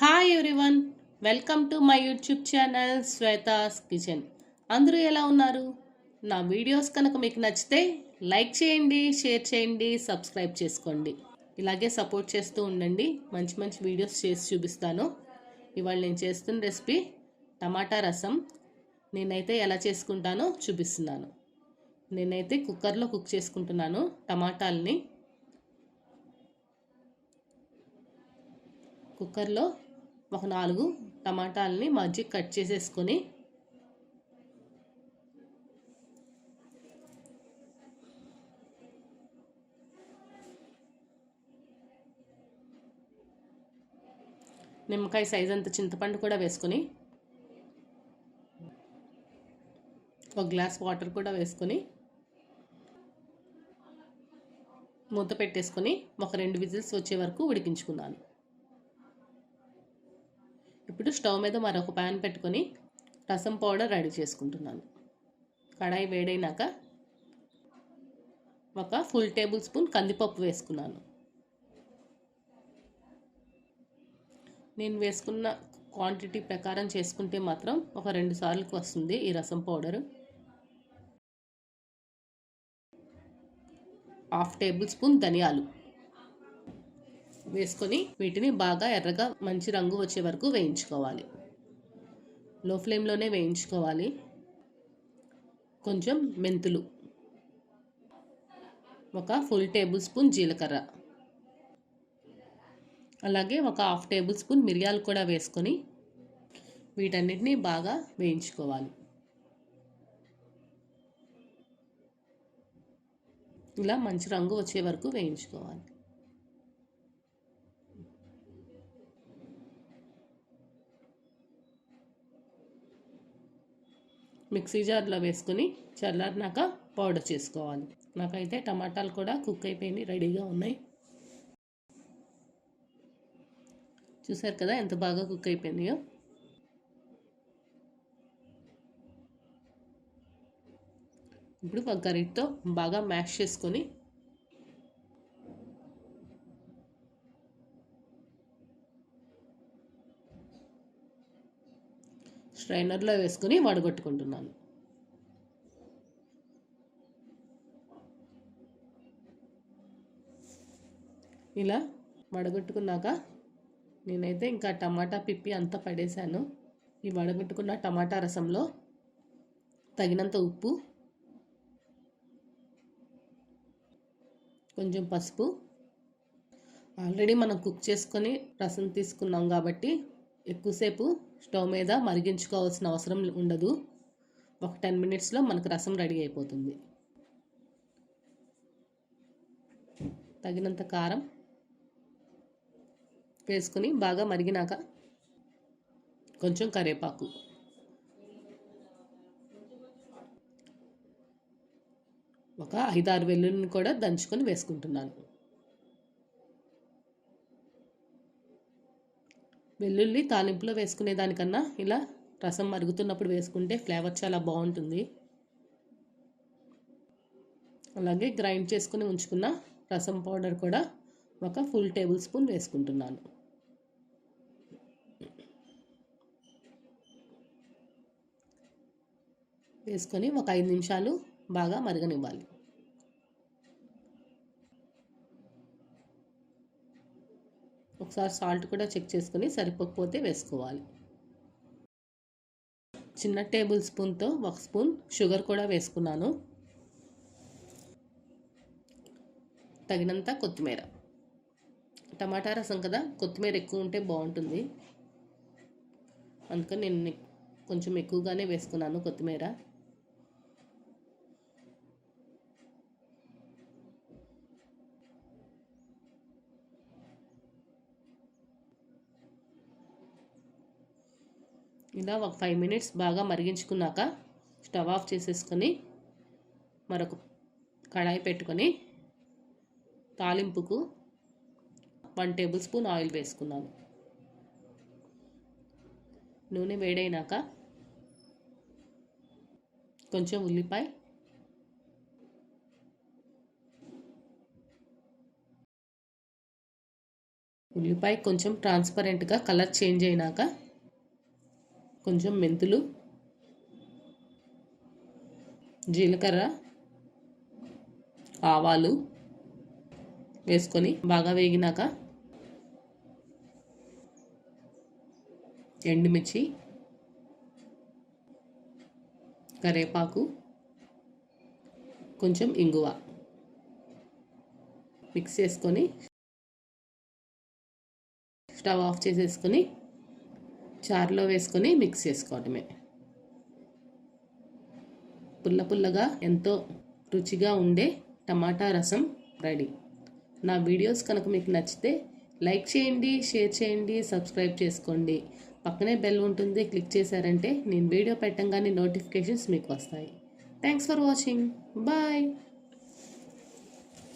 Hi everyone welcome to my YouTube channel Shweta's kitchen అందరూ ఎలా ఉన్నారు? నా వీడియోస్ కనుక మీకు నచ్చితే లైక్ చేయండి షేర్ చేయండి సబ్స్క్రైబ్ చేసుకోండి. ఇలాగే సపోర్ట్ చేస్తూ ఉండండి. మంచి మంచి వీడియోస్ చేసి చూపిస్తాను. ఇవాళ నేను చేస్తున్న రెసిపీ టమాటా రసం. నేనైతే ఎలా చేసుకుంటానో చూపిస్తున్నాను. నేనైతే కుక్కర్లో కుక్ చేసుకుంటున్నాను టమాటాలని. కుక్కర్లో ఒక నాలుగు టమాటాలని మజ్జి కట్ చేసేసుకొని నిమ్మకాయ సైజ్ అంత చింతపండు కూడా వేసుకొని ఒక గ్లాస్ వాటర్ కూడా వేసుకొని మూత పెట్టేసుకొని ఒక రెండు విజిల్స్ వచ్చే వరకు ఉడికించుకున్నాను ఇప్పుడు స్టవ్ మీద మరొక ప్యాన్ పెట్టుకొని రసం పౌడర్ రెడీ చేసుకుంటున్నాను. కడాయి వేడైనాక ఒక ఫుల్ టేబుల్ స్పూన్ కందిపప్పు వేసుకున్నాను. నేను వేసుకున్న క్వాంటిటీ ప్రకారం చేసుకుంటే మాత్రం ఒక రెండు సార్లకు వస్తుంది ఈ రసం పౌడర్. హాఫ్ టేబుల్ స్పూన్ ధనియాలు. వేసుకొని వీటిని బాగా ఎర్రగా మంచి రంగు వచ్చే వరకు వేయించుకోవాలి. లో ఫ్లేమ్లోనే వేయించుకోవాలి. కొంచెం మెంతులు. ఒక ఫుల్ టేబుల్ స్పూన్ జీలకర్ర. అలాగే ఒక హాఫ్ టేబుల్ స్పూన్ మిరియాలు కూడా వేసుకొని వీటన్నిటిని బాగా వేయించుకోవాలి. ఇలా మంచి రంగు వచ్చే వరకు వేయించుకోవాలి. మిక్సీ జార్లో వేసుకుని చల్లారినాక పౌడర్ చేసుకోవాలి. నాకైతే టమాటాలు కూడా కుక్ అయిపోయినాయి రెడీగా ఉన్నాయి. చూసారు కదా ఎంత బాగా కుక్ అయిపోయినాయో? ఇప్పుడు ఒక గరిటతో బాగా మ్యాష్ చేసుకొని స్ట్రైనర్లో వేసుకుని వడగొట్టుకుంటున్నాను. ఇలా వడగొట్టుకున్నాక నేనైతే ఇంకా టమాటా పిప్పి అంతా పడేశాను. ఈ వడగొట్టుకున్న టమాటా రసంలో తగినంత ఉప్పు కొంచెం పసుపు. ఆల్రెడీ మనం కుక్ చేసుకొని రసం తీసుకున్నాం కాబట్టి ఎక్కువసేపు స్టవ్ మీద మరిగించుకోవాల్సిన అవసరం ఉండదు. ఒక టెన్ మినిట్స్లో మనకు రసం రెడీ అయిపోతుంది. తగినంత కారం వేసుకొని బాగా మరిగినాక కొంచెం కరివేపాకు. ఒక ఐదారు వెల్లుల్లిని కూడా దంచుకొని వేసుకుంటున్నాను. వెల్లుల్లి తాలింపులో వేసుకునే దానికన్నా ఇలా రసం మరుగుతున్నప్పుడు వేసుకుంటే ఫ్లేవర్ చాలా బాగుంటుంది. అలాగే గ్రైండ్ చేసుకుని ఉంచుకున్న రసం పౌడర్ కూడా ఒక ఫుల్ టేబుల్ స్పూన్ వేసుకుంటున్నాను. వేసుకొని ఒక ఐదు నిమిషాలు బాగా మరగనివ్వాలి. ఒకసారి సాల్ట్ కూడా చెక్ చేసుకొని సరిపోకపోతే వేసుకోవాలి. చిన్న టేబుల్ స్పూన్తో ఒక స్పూన్ షుగర్ కూడా వేసుకున్నాను. తగినంత కొత్తిమీర. టమాటా రసం కదా కొత్తిమీర ఎక్కువ ఉంటే బాగుంటుంది. అందుకని నేను కొంచెం ఎక్కువగానే వేసుకున్నాను కొత్తిమీర. ఇలా ఒక ఫైవ్ మినిట్స్ బాగా మరిగించుకున్నాక స్టవ్ ఆఫ్ చేసేసుకొని మరొక కడాయి పెట్టుకొని తాలింపుకు వన్ టేబుల్ స్పూన్ ఆయిల్ వేసుకున్నాను. నూనె వేడైనాక కొంచెం ఉల్లిపాయ ఉల్లిపాయ కొంచెం ట్రాన్స్పరెంట్గా కలర్ చేంజ్ అయినాక కొంచెం మెంతులు జీలకర్ర ఆవాలు వేసుకొని బాగా వేగినాక ఎండుమిర్చి కరేపాకు కొంచెం ఇంగువ మిక్స్ చేసుకొని స్టవ్ ఆఫ్ చేసేసుకొని చారులో వేసుకొని మిక్స్ చేసుకోవటమే పుల్ల పుల్లగా ఎంతో రుచిగా ఉండే టమాటా రసం రెడీ. నా వీడియోస్ కనుక మీకు నచ్చితే లైక్ చేయండి షేర్ చేయండి సబ్స్క్రైబ్ చేసుకోండి. పక్కనే బెల్ ఉంటుంది క్లిక్ చేశారంటే నేను వీడియో పెట్టంగానే నోటిఫికేషన్స్ మీకు వస్తాయి. Thanks for watching. బాయ్.